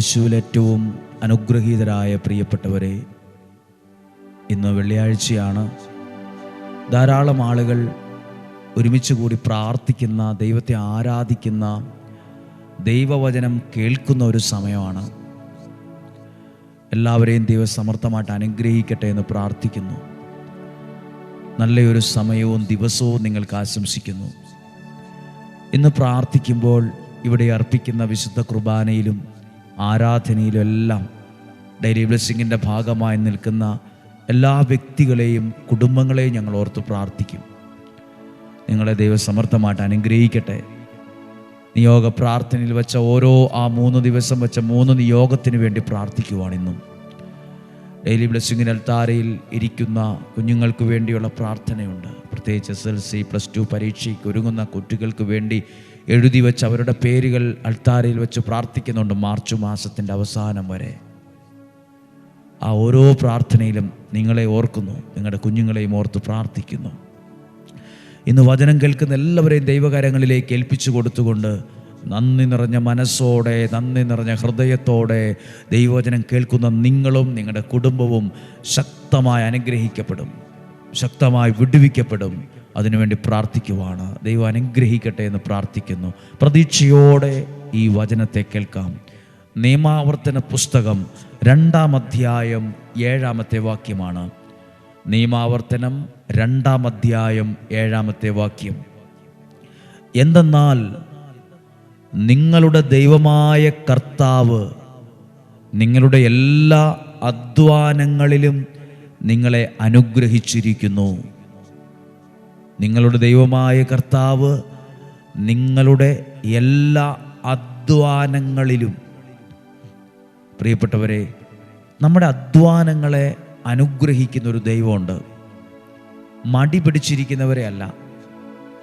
യേശുവിൽ ഏറ്റവും അനുഗ്രഹീതരായ പ്രിയപ്പെട്ടവരെ ഇന്ന് വെള്ളിയാഴ്ചയാണ്. ധാരാളം ആളുകൾ ഒരുമിച്ച് കൂടി പ്രാർത്ഥിക്കുന്ന ദൈവത്തെ ആരാധിക്കുന്ന ദൈവവചനം കേൾക്കുന്ന ഒരു സമയമാണ്. എല്ലാവരെയും ദൈവം സമർത്ഥമായിട്ട് അനുഗ്രഹിക്കട്ടെ എന്ന് പ്രാർത്ഥിക്കുന്നു. നല്ലൊരു സമയവും ദിവസവും നിങ്ങൾക്ക് ആശംസിക്കുന്നു. ഇന്ന് പ്രാർത്ഥിക്കുമ്പോൾ ഇവിടെ അർപ്പിക്കുന്ന വിശുദ്ധ കുർബാനയിലും ആരാധനയിലും എല്ലാം ഡെയിലി ബ്ലെസ്സിങ്ങിന്റെ ഭാഗമായി നിൽക്കുന്ന എല്ലാ വ്യക്തികളെയും കുടുംബങ്ങളെയും ഞങ്ങൾ ഓർത്ത് പ്രാർത്ഥിക്കും. നിങ്ങളെ ദൈവം സമർത്ഥമായിട്ട് അനുഗ്രഹിക്കട്ടെ. നിയോഗ പ്രാർത്ഥനയിൽ വെച്ച ഓരോ ആ മൂന്ന് ദിവസം വെച്ച മൂന്ന് നിയോഗത്തിന് വേണ്ടി പ്രാർത്ഥിക്കുവാണിന്നും ഡെയിലി ബ്ലെസ്സിങ്ങിന് അൽത്താരയിൽ ഇരിക്കുന്ന കുഞ്ഞുങ്ങൾക്ക് വേണ്ടിയുള്ള പ്രാർത്ഥനയുണ്ട്. പ്രത്യേകിച്ച് S L C plus two പരീക്ഷയ്ക്ക് ഒരുങ്ങുന്ന കുട്ടികൾക്ക് വേണ്ടി എഴുതി വെച്ച് അവരുടെ പേരുകൾ അൾത്താരയിൽ വെച്ച് പ്രാർത്ഥിക്കുന്നുണ്ട് മാർച്ച് മാസത്തിന്റെ അവസാനം വരെ. ആ ഓരോ പ്രാർത്ഥനയിലും നിങ്ങളെ ഓർക്കുന്നു നിങ്ങളുടെ കുഞ്ഞുങ്ങളെയും ഓർത്ത് പ്രാർത്ഥിക്കുന്നു. ഇന്ന് വചനം കേൾക്കുന്ന എല്ലാവരെയും ദൈവകാര്യങ്ങളിലേക്ക് ഏൽപ്പിച്ചു കൊടുത്തുകൊണ്ട് നന്ദി നിറഞ്ഞ മനസ്സോടെ നന്ദി നിറഞ്ഞ ഹൃദയത്തോടെ ദൈവവചനം കേൾക്കുന്ന നിങ്ങളും നിങ്ങളുടെ കുടുംബവും ശക്തമായി അനുഗ്രഹിക്കപ്പെടും ശക്തമായി വിടുവിക്കപ്പെടും. അതിനുവേണ്ടി പ്രാർത്ഥിക്കുവാണ്. ദൈവം അനുഗ്രഹിക്കട്ടെ എന്ന് പ്രാർത്ഥിക്കുന്നു. പ്രതീക്ഷയോടെ ഈ വചനത്തെ കേൾക്കാം. നിയമാവർത്തന പുസ്തകം രണ്ടാം അധ്യായം ഏഴാമത്തെ വാക്യമാണ്. നിയമാവർത്തനം രണ്ടാം അധ്യായം ഏഴാമത്തെ വാക്യം. എന്തെന്നാൽ നിങ്ങളുടെ ദൈവമായ കർത്താവ് നിങ്ങളുടെ എല്ലാ അധ്വാനങ്ങളിലും നിങ്ങളെ അനുഗ്രഹിച്ചിരിക്കുന്നു. നിങ്ങളുടെ ദൈവമായ കർത്താവ് നിങ്ങളുടെ എല്ലാ അധ്വാനങ്ങളിലും. പ്രിയപ്പെട്ടവരെ നമ്മുടെ അധ്വാനങ്ങളെ അനുഗ്രഹിക്കുന്ന ഒരു ദൈവമുണ്ട്. മടി പിടിച്ചിരിക്കുന്നവരെ അല്ല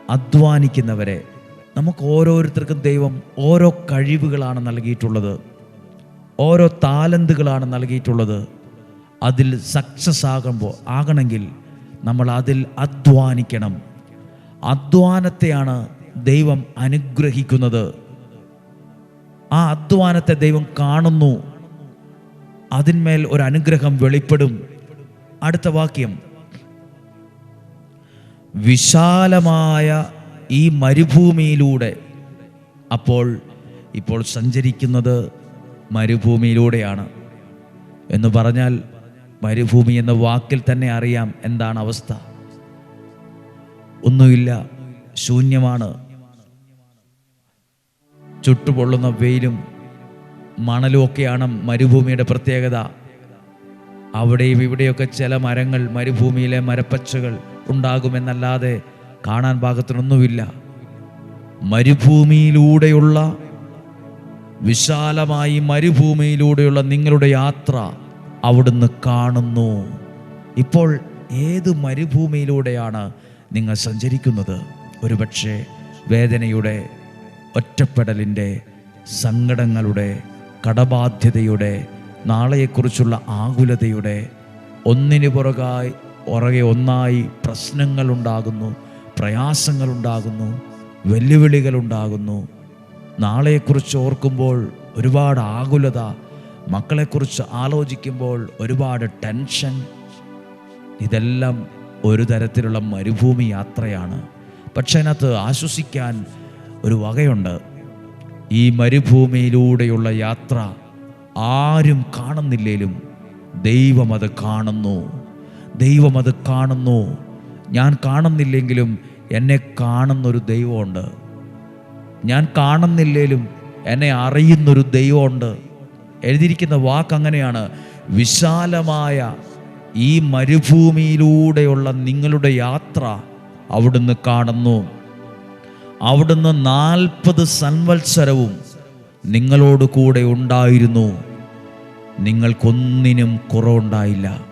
അധ്വാനിക്കുന്നവരെ. നമുക്ക് ഓരോരുത്തർക്കും ദൈവം ഓരോ കഴിവുകളാണ് നൽകിയിട്ടുള്ളത്. ഓരോ താലന്തുകളാണ് നൽകിയിട്ടുള്ളത്. അതിൽ സക്സസ് ആകുമ്പോൾ ആകണമെങ്കിൽ നമ്മൾ അതിൽ അധ്വാനിക്കണം. അധ്വാനത്തെയാണ് ദൈവം അനുഗ്രഹിക്കുന്നത്. ആ അധ്വാനത്തെ ദൈവം കാണുന്നു. അതിന്മേൽ ഒരു അനുഗ്രഹം വെളിപ്പെടും. അടുത്ത വാക്യം. വിശാലമായ ഈ മരുഭൂമിയിലൂടെ അപ്പോൾ ഇപ്പോൾ സഞ്ചരിക്കുന്നത് മരുഭൂമിയിലൂടെയാണ്. എന്ന് പറഞ്ഞാൽ മരുഭൂമി എന്ന വാക്കിൽ തന്നെ അറിയാം എന്താണ് അവസ്ഥ. ഒന്നുമില്ല ശൂന്യമാണ്. ചുട്ടുപൊള്ളുന്ന വെയിലും മണലും ഒക്കെയാണ് മരുഭൂമിയുടെ പ്രത്യേകത. അവിടെയും ഇവിടെയൊക്കെ ചില മരങ്ങൾ മരുഭൂമിയിലെ മരപ്പച്ചകൾ ഉണ്ടാകുമെന്നല്ലാതെ കാണാൻ പാകത്തിനൊന്നുമില്ല മരുഭൂമിയിലൂടെയുള്ള വിശാലമായി മരുഭൂമിയിലൂടെയുള്ള നിങ്ങളുടെ യാത്ര അവിടുന്ന് കാണുന്നു. ഇപ്പോൾ ഏത് മരുഭൂമിയിലൂടെയാണ് നിങ്ങൾ സഞ്ചരിക്കുന്നത്. ഒരുപക്ഷെ വേദനയുടെ ഒറ്റപ്പെടലിന്റെ സങ്കടങ്ങളുടെ കടബാധ്യതയുടെ നാളെയെക്കുറിച്ചുള്ള ആകുലതയുടെ ഒന്നിനു പുറകായി പുറകെ ഒന്നായി പ്രശ്നങ്ങളുണ്ടാകുന്നു പ്രയാസങ്ങളുണ്ടാകുന്നു വെല്ലുവിളികളുണ്ടാകുന്നു. നാളെക്കുറിച്ച് ഓർക്കുമ്പോൾ ഒരുപാട് ആകുലത മക്കളെക്കുറിച്ച് ആലോചിക്കുമ്പോൾ ഒരുപാട് ടെൻഷൻ. ഇതെല്ലാം ഒരു തരത്തിലുള്ള മരുഭൂമി യാത്രയാണ്. പക്ഷെ അതിനകത്ത് ആശ്വസിക്കാൻ ഒരു വകയുണ്ട്. ഈ മരുഭൂമിയിലൂടെയുള്ള യാത്ര ആരും കാണുന്നില്ലേലും ദൈവം അത് കാണുന്നു. ദൈവം അത് കാണുന്നു. ഞാൻ കാണുന്നില്ലെങ്കിലും എന്നെ കാണുന്നൊരു ദൈവമുണ്ട്. ഞാൻ കാണുന്നില്ലേലും എന്നെ അറിയുന്നൊരു ദൈവമുണ്ട്. എഴുതിയിരിക്കുന്ന വാക്ക് അങ്ങനെയാണ്. വിശാലമായ ഈ മരുഭൂമിയിലൂടെയുള്ള നിങ്ങളുടെ യാത്ര അവിടുന്ന് കാണുന്നു. അവിടുന്ന് നാൽപ്പത് സൻവത്സരവും നിങ്ങളോട് കൂടെ ഉണ്ടായിരുന്നു. നിങ്ങൾക്കൊന്നിനും കുറവുണ്ടായില്ല.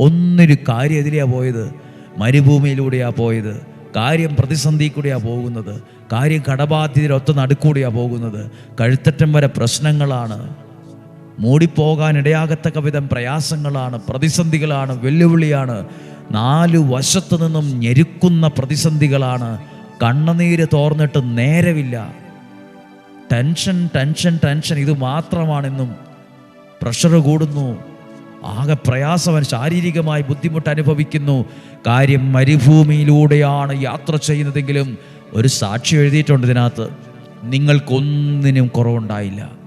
ഒന്നൊരു കാര്യം എതിരെയാണ് പോയത്. മരുഭൂമിയിലൂടെയാണ് പോയത്. കാര്യം പ്രതിസന്ധി കൂടെയാണ് പോകുന്നത്. കാര്യം കടബാധ്യതയുടെ ഒത്ത നടുക്കൂടെയാണ് പോകുന്നത്. കഴുത്തറ്റം വരെ പ്രശ്നങ്ങളാണ്. മൂടിപ്പോകാൻ ഇടയാകത്തക്ക വിധം പ്രയാസങ്ങളാണ് പ്രതിസന്ധികളാണ് വെല്ലുവിളിയാണ്. നാലു വശത്തു നിന്നും ഞെരുക്കുന്ന പ്രതിസന്ധികളാണ്. കണ്ണുനീര് തോർന്നിട്ട് നേരമില്ല ടെൻഷൻ ടെൻഷൻ ടെൻഷൻ ഇത് മാത്രമാണെന്നും പ്രഷർ കൂടുന്നു. ആകെ പ്രയാസവൻ ശാരീരികമായി ബുദ്ധിമുട്ട് അനുഭവിക്കുന്നു കാര്യം മരുഭൂമിയിലൂടെയാണ് യാത്ര ചെയ്യുന്നതെങ്കിലും ഒരു സാക്ഷി എഴുതിയിട്ടുണ്ട് ഇതിനകത്ത്. നിങ്ങൾക്കൊന്നിനും കുറവുണ്ടായില്ല.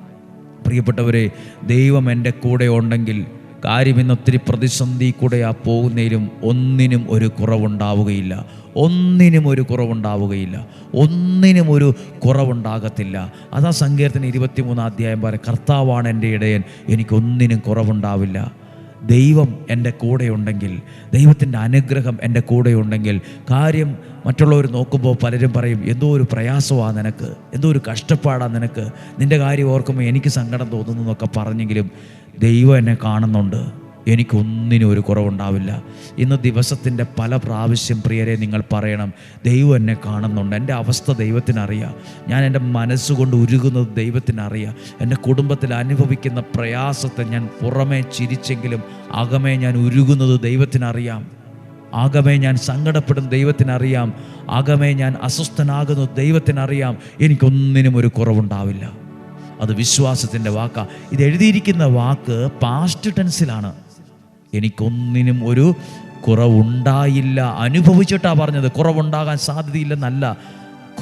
പ്രിയപ്പെട്ടവരെ ദൈവം എന്റെ കൂടെ ഉണ്ടെങ്കിൽ കാര്യം ഇന്ന് ഒത്തിരി പ്രതിസന്ധി കൂടെ ആ പോകുന്നതിലും ഒന്നിനും ഒരു കുറവുണ്ടാവുകയില്ല. ഒന്നിനും ഒരു കുറവുണ്ടാവുകയില്ല. ഒന്നിനും ഒരു കുറവുണ്ടാകത്തില്ല. അതാ സങ്കീർത്തന ഇരുപത്തിമൂന്നാം അധ്യായം പറയാം കർത്താവാണ് എന്റെ ഇടയൻ എനിക്കൊന്നിനും കുറവുണ്ടാവില്ല. ദൈവം എന്റെ കൂടെയുണ്ടെങ്കിൽ ദൈവത്തിന്റെ അനുഗ്രഹം എന്റെ കൂടെയുണ്ടെങ്കിൽ കാര്യം മറ്റുള്ളവർ നോക്കുമ്പോൾ പലരും പറയും എന്തോ ഒരു പ്രയാസമാണ് നിനക്ക് എന്തോ ഒരു കഷ്ടപ്പാടാണ് നിനക്ക് നിന്റെ കാര്യം ഓർക്കുമ്പോൾ എനിക്ക് സങ്കടം തോന്നുന്നു എന്നൊക്കെ പറഞ്ഞെങ്കിലും ദൈവം എന്നെ കാണുന്നുണ്ട്. എനിക്കൊന്നിനും ഒരു കുറവുണ്ടാവില്ല. ഇന്ന് ദിവസത്തിന്റെ പല പ്രാവശ്യം പ്രിയരെ നിങ്ങൾ പറയണം ദൈവം എന്നെ കാണുന്നുണ്ട്. എന്റെ അവസ്ഥ ദൈവത്തിനറിയാം. ഞാൻ എന്റെ മനസ്സുകൊണ്ട് ഉരുകുന്നത് ദൈവത്തിനറിയാം. എന്റെ കുടുംബത്തിൽ അനുഭവിക്കുന്ന പ്രയാസത്തെ ഞാൻ പുറമേ ചിരിച്ചെങ്കിലും അകമേ ഞാൻ ഉരുകുന്നത് ദൈവത്തിനറിയാം. ആകമേ ഞാൻ സങ്കടപ്പെടുന്ന ദൈവത്തിനറിയാം. ആകമേ ഞാൻ അസ്വസ്ഥനാകുന്നു ദൈവത്തിനറിയാം. എനിക്കൊന്നിനും ഒരു കുറവുണ്ടാവില്ല. അത് വിശ്വാസത്തിന്റെ വാക്കാണ് ഇത് എഴുതിയിരിക്കുന്ന വാക്ക് പാസ്റ്റ് ടെൻസിലാണ് എനിക്കൊന്നിനും ഒരു കുറവുണ്ടായില്ല. അനുഭവിച്ചിട്ടാണ് പറഞ്ഞത്. കുറവുണ്ടാകാൻ സാധ്യതയില്ലെന്നല്ല.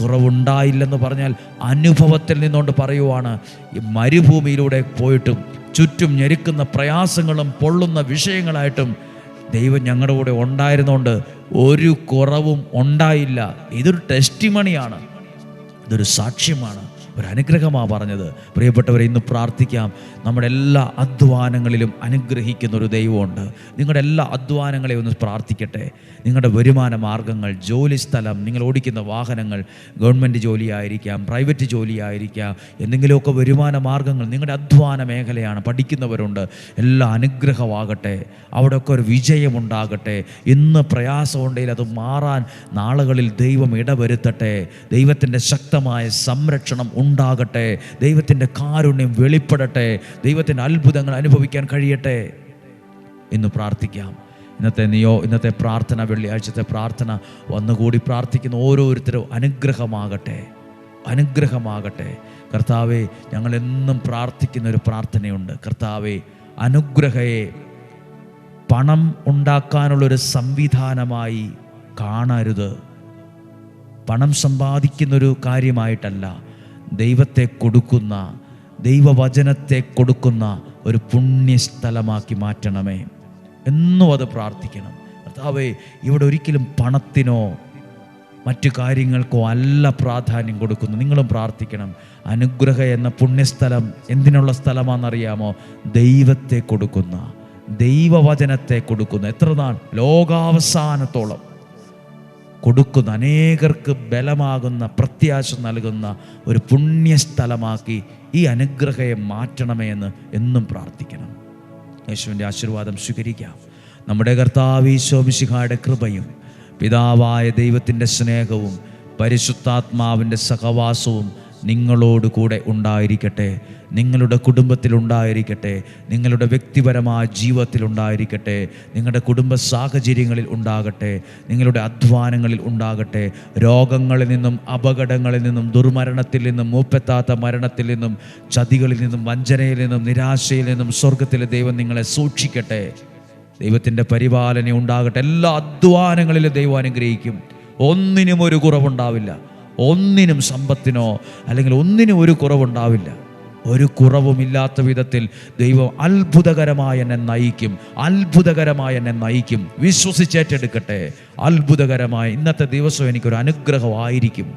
കുറവുണ്ടായില്ലെന്ന് പറഞ്ഞാൽ അനുഭവത്തിൽ നിന്നുകൊണ്ട് പറയുവാണ്. മരുഭൂമിയിലൂടെ പോയിട്ടും ചുറ്റും ഞെരുക്കുന്ന പ്രയാസങ്ങളും പൊള്ളുന്ന വിഷയങ്ങളായിട്ടും ദൈവം ഞങ്ങളുടെ കൂടെ ഉണ്ടായിരുന്നുകൊണ്ട് ഒരു കുറവും ഉണ്ടായില്ല. ഇതൊരു ടെസ്റ്റിമണിയാണ് ഇതൊരു സാക്ഷ്യമാണ്. ഒരു അനുഗ്രഹമാണ് പറഞ്ഞത്. പ്രിയപ്പെട്ടവരെ ഇന്ന് പ്രാർത്ഥിക്കാം. നമ്മുടെ എല്ലാ അധ്വാനങ്ങളിലും അനുഗ്രഹിക്കുന്ന ഒരു ദൈവമുണ്ട്. നിങ്ങളുടെ എല്ലാ അധ്വാനങ്ങളെയും ഒന്ന് പ്രാർത്ഥിക്കട്ടെ. നിങ്ങളുടെ വരുമാന മാർഗങ്ങൾ ജോലി സ്ഥലം നിങ്ങൾ ഓടിക്കുന്ന വാഹനങ്ങൾ ഗവൺമെന്റ് ജോലിയായിരിക്കാം പ്രൈവറ്റ് ജോലിയായിരിക്കാം എന്തെങ്കിലുമൊക്കെ വരുമാന മാർഗങ്ങൾ നിങ്ങളുടെ അധ്വാന മേഖലയാണ് പഠിക്കുന്നവരുണ്ട്. എല്ലാ അനുഗ്രഹമാകട്ടെ. അവിടെയൊക്കെ ഒരു വിജയമുണ്ടാകട്ടെ. ഇന്ന് പ്രയാസമുണ്ടെങ്കിൽ അത് മാറാൻ നാളുകളിൽ ദൈവം ഇടവരുത്തട്ടെ. ദൈവത്തിന്റെ ശക്തമായ സംരക്ഷണം ഉണ്ടാകട്ടെ. ദൈവത്തിന്റെ കാരുണ്യം വെളിപ്പെടട്ടെ. ദൈവത്തിന്റെ അത്ഭുതങ്ങൾ അനുഭവിക്കാൻ കഴിയട്ടെ എന്ന് പ്രാർത്ഥിക്കാം. ഇന്നത്തെ നിയോ ഇന്നത്തെ പ്രാർത്ഥന വെള്ളിയാഴ്ചത്തെ പ്രാർത്ഥന വന്നുകൂടി പ്രാർത്ഥിക്കുന്ന ഓരോരുത്തരും അനുഗ്രഹമാകട്ടെ. അനുഗ്രഹമാകട്ടെ. കർത്താവെ ഞങ്ങളെന്നും പ്രാർത്ഥിക്കുന്ന ഒരു പ്രാർത്ഥനയുണ്ട്. കർത്താവെ അനുഗ്രഹയെ പണം ഉണ്ടാക്കാനുള്ളൊരു സംവിധാനമായി കാണരുത്. പണം സമ്പാദിക്കുന്നൊരു കാര്യമായിട്ടല്ല. ദൈവത്തെ കൊടുക്കുന്ന ദൈവവചനത്തെ കൊടുക്കുന്ന ഒരു പുണ്യസ്ഥലമാക്കി മാറ്റണമേ. എന്നും അത് പ്രാർത്ഥിക്കണം. കർത്താവേ ഇവിടെ ഒരിക്കലും പണത്തിനോ മറ്റു കാര്യങ്ങൾക്കോ അല്ല പ്രാധാന്യം കൊടുക്കുന്നു. നിങ്ങളും പ്രാർത്ഥിക്കണം. അനുഗ്രഹ എന്ന പുണ്യസ്ഥലം എന്തിനുള്ള സ്ഥലമാണെന്നറിയാമോ? ദൈവത്തെ കൊടുക്കുന്ന ദൈവവചനത്തെ കൊടുക്കുന്ന. എത്ര നാൾ? ലോകാവസാനത്തോളം. കൊടുക്കുന്ന അനേകർക്ക് ബലമാകുന്ന പ്രത്യാശ നൽകുന്ന ഒരു പുണ്യസ്ഥലമാക്കി ഈ അനുഗ്രഹയെ മാറ്റണമേ എന്ന് എന്നും പ്രാർത്ഥിക്കണം. യേശുവിന്റെ ആശീർവാദം സ്വീകരിക്കാം. നമ്മുടെ കർത്താവ് ഈശോമിശിഹായുടെ കൃപയും പിതാവായ ദൈവത്തിന്റെ സ്നേഹവും പരിശുദ്ധാത്മാവിന്റെ സഹവാസവും നിങ്ങളോട് കൂടെ ഉണ്ടായിരിക്കട്ടെ. നിങ്ങളുടെ കുടുംബത്തിലുണ്ടായിരിക്കട്ടെ നിങ്ങളുടെ വ്യക്തിപരമായ ജീവിതത്തിലുണ്ടായിരിക്കട്ടെ നിങ്ങളുടെ കുടുംബ സാഹചര്യങ്ങളിൽ ഉണ്ടാകട്ടെ. നിങ്ങളുടെ അധ്വാനങ്ങളിൽ ഉണ്ടാകട്ടെ. രോഗങ്ങളിൽ നിന്നും അപകടങ്ങളിൽ നിന്നും ദുർമരണത്തിൽ നിന്നും മൂപ്പെത്താത്ത മരണത്തിൽ നിന്നും ചതികളിൽ നിന്നും വഞ്ചനയിൽ നിന്നും നിരാശയിൽ നിന്നും സ്വർഗത്തിലെ ദൈവം നിങ്ങളെ സൂക്ഷിക്കട്ടെ. ദൈവത്തിന്റെ പരിപാലന ഉണ്ടാകട്ടെ. എല്ലാ അധ്വാനങ്ങളിലും ദൈവം അനുഗ്രഹിക്കും. ഒന്നിനും ഒരു കുറവുണ്ടാവില്ല. ഒന്നിനും സമ്പത്തിനോ അല്ലെങ്കിൽ ഒന്നിനും ഒരു കുറവുണ്ടാവില്ല. ഒരു കുറവുമില്ലാത്ത വിധത്തിൽ ദൈവം അത്ഭുതകരമായി എന്നെ നയിക്കും. അത്ഭുതകരമായി എന്നെ നയിക്കും. വിശ്വസിച്ചേറ്റെടുക്കട്ടെ. അത്ഭുതകരമായ ഇന്നത്തെ ദിവസം എനിക്കൊരു അനുഗ്രഹമായിരിക്കും.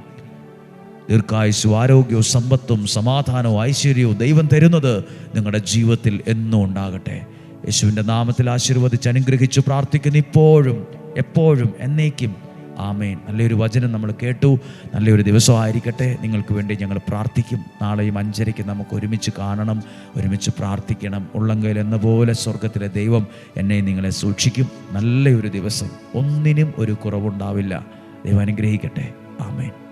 ദീർഘായുസ്സും ആരോഗ്യവും സമ്പത്തും സമാധാനവും ഐശ്വര്യവും ദൈവം തരുന്നത് നിങ്ങളുടെ ജീവിതത്തിൽ എന്നും ഉണ്ടാകട്ടെ. യേശുവിന്റെ നാമത്തിൽ ആശീർവദിച്ച് അനുഗ്രഹിച്ചു പ്രാർത്ഥിക്കുന്ന ഇപ്പോഴും എപ്പോഴും എന്നേക്കും ആമേൻ. നല്ലൊരു വചനം നമ്മൾ കേട്ടു. നല്ലൊരു ദിവസമായിരിക്കട്ടെ. നിങ്ങൾക്ക് വേണ്ടി ഞങ്ങൾ പ്രാർത്ഥിക്കും. നാളെയും അഞ്ചരയ്ക്ക് നമുക്ക് ഒരുമിച്ച് കാണണം. ഒരുമിച്ച് പ്രാർത്ഥിക്കണം. ഉള്ളങ്കയിൽ എന്ന പോലെ സ്വർഗത്തിലെ ദൈവം എന്നെ നിങ്ങളെ സൂക്ഷിക്കും. നല്ലൊരു ദിവസം. ഒന്നിനും ഒരു കുറവുണ്ടാവില്ല. ദൈവം അനുഗ്രഹിക്കട്ടെ. ആമേൻ.